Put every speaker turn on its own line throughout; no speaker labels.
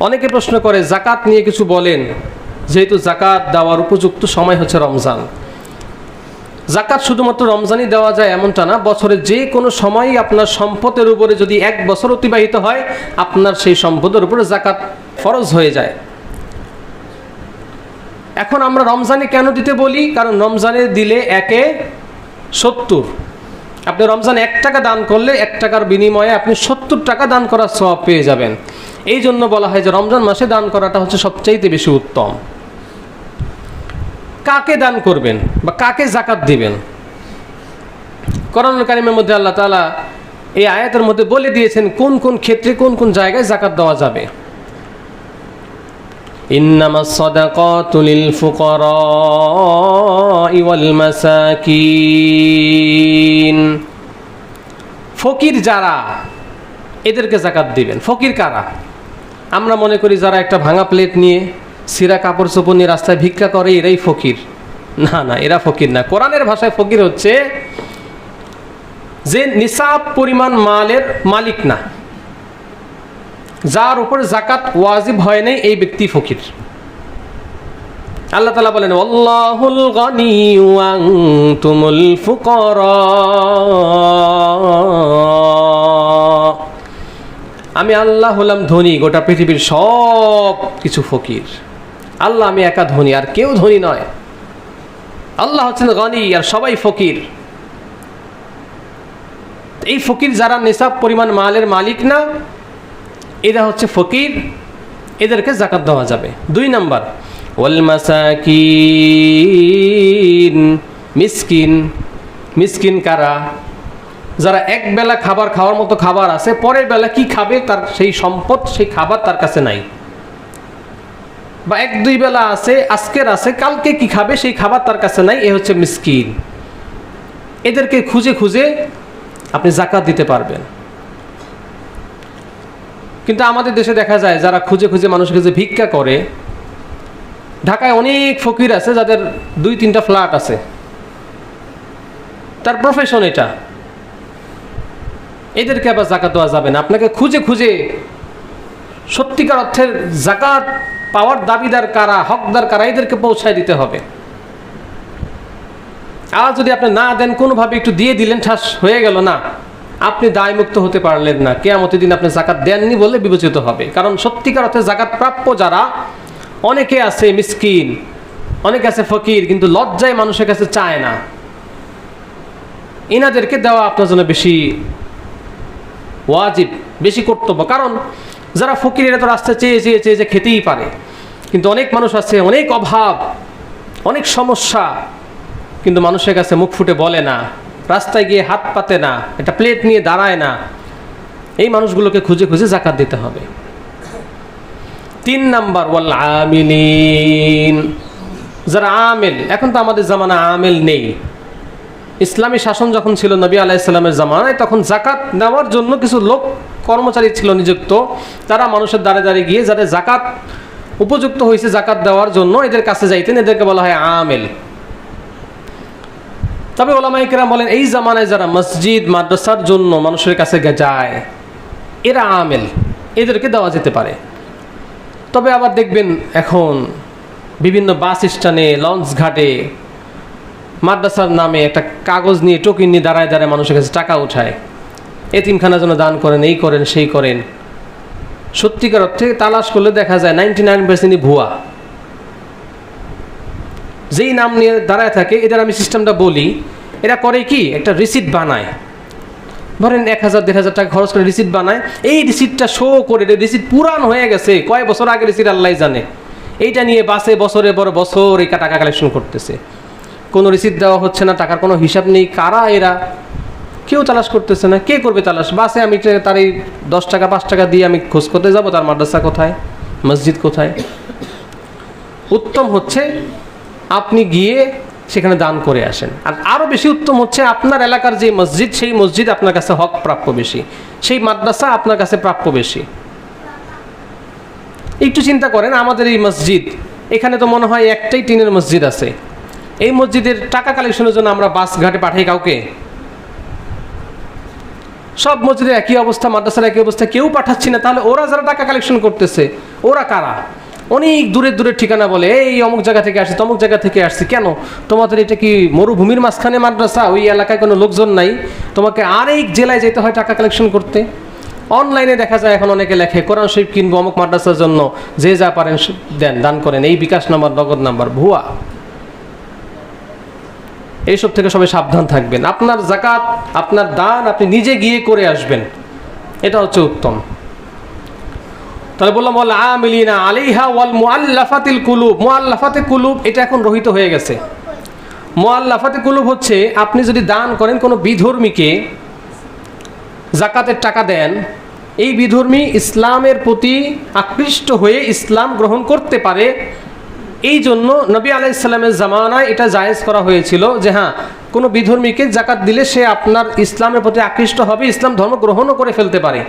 অনেকে প্রশ্ন করে জাকাত নিয়ে কিছু বলেন, যেহেতু জাকাত দেওয়ার উপযুক্ত সময় হচ্ছে রমজান। জাকাত শুধুমাত্র রমজানই দেওয়া যায় এমনটা না, বছরে যে কোনো সময়ই আপনার সম্পদের উপরে যদি এক বছর অতিবাহিত হয়, আপনার সেই সম্পদের উপরে জাকাত ফরজ হয়ে যায়। এখন আমরা রমজানে কেন দিতে বলি? কারণ রমজানে দিলে একে সত্তর। আপনি রমজান এক টাকা দান করলে এক টাকার বিনিময়ে আপনি সত্তর টাকা দান করার সব পেয়ে যাবেন। এই জন্য বলা হয় যে রমজান মাসে দান করাটা হচ্ছে সবচাইতে বেশি উত্তম কাকে দান করবেন বা কাকে জাকাত দিবেন করণ কারিমের মধ্যে আল্লাহ তালা এই আয়াতের মধ্যে বলে দিয়েছেন কোন কোন ক্ষেত্রে কোন কোন জায়গায় জাকাত দেওয়া যাবে إنما الصدقات للفقراء والمساكين ফকির যারা এদেরকে জাকাত দিবেন ফকির কারা আমরা মনে করি যারা একটা ভাঙা প্লেট নিয়ে সিরা কাপড় চোপড় নিয়ে রাস্তায় ভিক্ষা করে, এরাই ফকির। না না, এরা ফকির না। কোরআনের ভাষায় ফকির হচ্ছে যে নিসাব পরিমাণ মালের মালিক না। যার উপর জাকাত ওয়াজিব হয় নাই, এই ব্যক্তি ফকির। আল্লাহ তালা বলেন, আল্লাহুল গনি তুমুল আমি আল্লাহ হলাম ধনী, গোটা পৃথিবীর সব কিছু ফকির। আল্লাহ আমি একা ধনী, আর কেউ ধনী নয়। আল্লাহ হচ্ছেন গনি, আর সবাই ফকির। এই ফকির যারা নিসাব পরিমাণ মালের মালিক না, এরা হচ্ছে ফকির, এদেরকে জাকাত দেওয়া যাবে। দুই নাম্বার মিসকিন। মিসকিন কারা? যারা এক বেলা খাবার খাওয়ার মতো খাবার আছে, পরের বেলা কি খাবে তার সেই সম্পদ, সেই খাবার তার কাছে নাই। বা এক দুই বেলা আছে, আজকের আছে, কালকে কি খাবে সেই খাবার তার কাছে নাই, এ হচ্ছে মিসকিন। এদেরকে খুঁজে খুঁজে আপনি জাকাত দিতে পারবেন। কিন্তু আমাদের দেশে দেখা যায়, যারা খুঁজে খুঁজে মানুষকে যে ভিক্ষা করে, ঢাকায় অনেক ফকির আছে যাদের দুই তিনটা ফ্ল্যাট আছে। তার প্রফেশন এটা। এদেরকে আবার জাকাত দেওয়া যাবে না। আপনাকে খুঁজে খুঁজে সত্যিকার অর্থের জাকাত পাওয়ার দাবিদার কারা, হকদার কারা, এদেরকে পৌঁছায় দিতে হবে। আর যদি আপনি না দেন, কোনোভাবে একটু দিয়ে দিলেন, ঠাস, হয়ে গেল, না। আপনি দায়মুক্ত হতে পারলেন না। কেয়ামতের দিন আপনি জাকাত দেননি বলে বিবেচিত হবে। কারণ সত্যিকার অর্থে জাকাত প্রাপ্য যারা, অনেকে আছে মিসকিন, অনেকে আছে ফকির, কিন্তু লজ্জায় মানুষের কাছে চায় না। এনাদেরকে দেওয়া আপনার জন্য বেশি ওয়াজিব, বেশি কর্তব্য। কারণ যারা ফকির এরা তো রাস্তা চেয়ে চেয়ে চেয়ে যে খেতেই পারে। কিন্তু অনেক মানুষ আছে, অনেক অভাব, অনেক সমস্যা, কিন্তু মানুষের কাছে মুখ ফুটে বলে না, রাস্তায় গিয়ে হাত পাতে না, একটা প্লেট নিয়ে দাঁড়ায় না। এই মানুষগুলোকে খুঁজে খুঁজে জাকাত দিতে হবে। তিন নাম্বার, ওয়াল আমিলিন যারা আমেল, এখন তো আমাদের জামানা আমেল নেই। ইসলামী শাসন যখন ছিল নবী আলাইসাল্লামের জামানায়, তখন জাকাত নেওয়ার জন্য কিছু লোক, কর্মচারী ছিল নিযুক্ত। তারা মানুষের দ্বারে দাঁড়িয়ে গিয়ে যাদের জাকাত উপযুক্ত হয়েছে জাকাত দেওয়ার জন্য এদের কাছে যাইতেন। এদেরকে বলা হয় আমেল। তবে ওলামাইকেরা বলেন, এই জামানায় যারা মসজিদ, মাদ্রাসার জন্য মানুষের কাছে যায়, এরা আমেল। এদেরকে দেওয়া যেতে পারে। তবে আবার দেখবেন এখন বিভিন্ন বাস স্ট্যান্ডে, লঞ্চ ঘাটে মাদ্রাসার নামে একটা কাগজ নিয়ে টোকিন নিয়ে দাঁড়ায় দাঁড়ায় মানুষের কাছে টাকা উঠায়। এতিমখানার জন্য দান করেন, এই করেন, সেই করেন। সত্যিকার অর্থে তালাশ করলে দেখা যায় নাইনটি নাইন পার্সেন্টই ভুয়া। যেই নাম নিয়ে দাঁড়ায় থাকে, এদের আমি সিস্টেমটা বলি, এরা করে কি? একটা রিসিট বানায়। ধরেন এক হাজার, দেড় হাজার টাকা খরচ করে রিসিট বানায়। এই রিসিটটা শো করে রিসিট পুরান হয়ে গেছে। কয় বছর আগে রিসিট আল্লাহ জানে। এইটা নিয়ে বাসে বছরে বড় বছর এই টাকা কালেকশন করতেছে। কোনো রিসিট দেওয়া হচ্ছে না, টাকার কোনো হিসাব নেই, কারা এরা? কেউ তালাশ করতেছে না, কে করবে তালাশ? বাসে আমি তার এই দশ টাকা, পাঁচ টাকা দিয়ে আমি খোঁজ করতে যাব, তার মাদ্রাসা কোথায়, মসজিদ কোথায়? উত্তম হচ্ছে আপনি গিয়ে সেখানে দান করে আসেন। আর আরও বেশি উত্তম হচ্ছে আপনার এলাকার যে মসজিদ, সেই মসজিদ আপনার কাছে হক প্রাপ্য বেশি, সেই মাদ্রাসা আপনার কাছে প্রাপ্য বেশি। একটু চিন্তা করেন, আমাদের এই মসজিদ, এখানে তো মনে হয় একটাই টিনের মসজিদ আছে। এই মসজিদের টাকা কালেকশনের জন্য আমরা বাস ঘাটে পাঠাই কাউকে? সব মসজিদের একই অবস্থা, মাদ্রাসার একই অবস্থা, কেউ পাঠাচ্ছি না। তাহলে ওরা যারা টাকা কালেকশন করতেছে, ওরা কারা? অনেক দূরের দূরের ঠিকানা বলে, এই অমুক জায়গা থেকে আসছি, তমুক জায়গা থেকে আসছি, কেন? তোমাদের এটা কি মরুভূমির মাঝখানে মাদ্রাসা? ওই এলাকায় কোনো লোকজন নাই। তোমাকে আরেক জেলায় যেতে হয় টাকা কালেকশন করতে? অনলাইনে দেখা যায় এখন অনেকে লেখে, কোরআন শরীফ কিনবো অমুক মাদ্রাসার জন্য, যে যা পারেন দেন, দান করেন। এই বিকাশ নাম্বার, নগদ নাম্বার, ভুয়া। এইসব থেকে সবাই সাবধান থাকবেন। আপনার জাকাত আপনার দান আপনি নিজে গিয়ে করে আসবেন। এটা হচ্ছে উত্তম। তাহলে বললাম, ওয়াল আমিলিনা আলাইহা ওয়াল মুআল্লাফাতিল কুলুব। মুআল্লাফাতে কুলুব, এটা এখন রহিত হয়ে গেছে। মুআল্লাফাতে কুলুব হচ্ছে, আপনি যদি দান করেন কোনো বিধর্মীকে জাকাতের টাকা দেন, এই বিধর্মী ইসলামের প্রতি আকৃষ্ট হয়ে ইসলাম গ্রহণ করতে পারে এই জন্য নবী আলাইসাল্লামের জামানায় এটা জায়েজ করা হয়েছিল যে হ্যাঁ কোনো বিধর্মীকে জাকাত দিলে সে আপনার ইসলামের প্রতি আকৃষ্ট হবে, ইসলাম ধর্ম গ্রহণও করে ফেলতে পারে।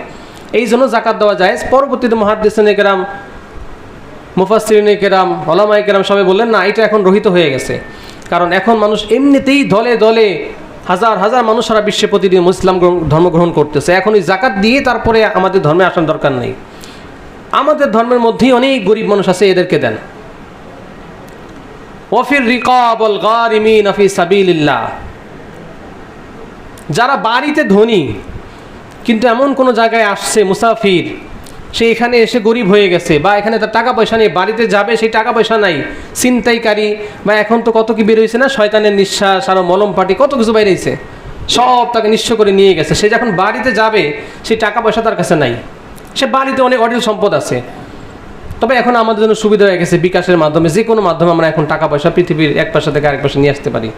এই জন্য জাকাত দেওয়া জায়েজ। পরবর্তীতে মহাদ্দেশন কেরাম মুফাসরিন কেরাম ওলামাই কেরাম সবাই বললেন, না, এটা এখন রহিত হয়ে গেছে। কারণ এখন মানুষ এমনিতেই দলে দলে হাজার হাজার মানুষ সারা বিশ্বে প্রতিদিন মুসলাম ধর্ম গ্রহণ করতেছে। এখন এই জাকাত দিয়ে তারপরে আমাদের ধর্মে আসার দরকার নেই। আমাদের ধর্মের মধ্যেই অনেক গরিব মানুষ আছে, এদেরকে দেন। ওয়াফির রিকাবল গারিমিন ফি সাবিলিল্লাহ। যারা বাড়িতে ধনী, কিন্তু এমন কোনো জায়গায় আসছে মুসাফির, সে এখানে এসে গরিব হয়ে গেছে বা এখানে তার টাকা পয়সা নেই, বাড়িতে যাবে, সেই টাকা পয়সা নাই, ছিনতাইকারী বা এখন তো কত কি বেরোইছে না, শয়তানের নিঃশ্বাস আরও মলম পাটি, কত কিছু বেরিয়েছে সব তাকে নিঃস্ব করে নিয়ে গেছে। সে যখন বাড়িতে যাবে, সেই টাকা পয়সা তার কাছে নাই। সে বাড়িতে অনেক অডিল সম্পদ আছে। তবে এখন আমাদের জন্য সুবিধা হয়ে গেছে বিকাশের মাধ্যমে। যে কোনো মাধ্যমে আমরা এখন টাকা পয়সা পৃথিবীর এক পাশা থেকে আরেক পাশে নিয়ে আসতে পারি।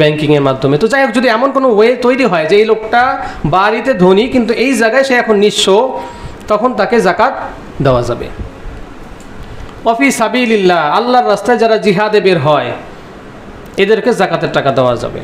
ব্যাংকিংয়ের মাধ্যমে। তো যাই হোক, যদি এমন কোনো ওয়ে তৈরি হয় যে এই লোকটা বাড়িতে ধনী, কিন্তু এই জায়গায় সে এখন নিঃস্ব, তখন তাকে জাকাত দেওয়া যাবে। অফি সাবিল্লাহ আল্লাহর রাস্তায় যারা জিহাদে বের হয়, এদেরকে জাকাতের টাকা দেওয়া যাবে।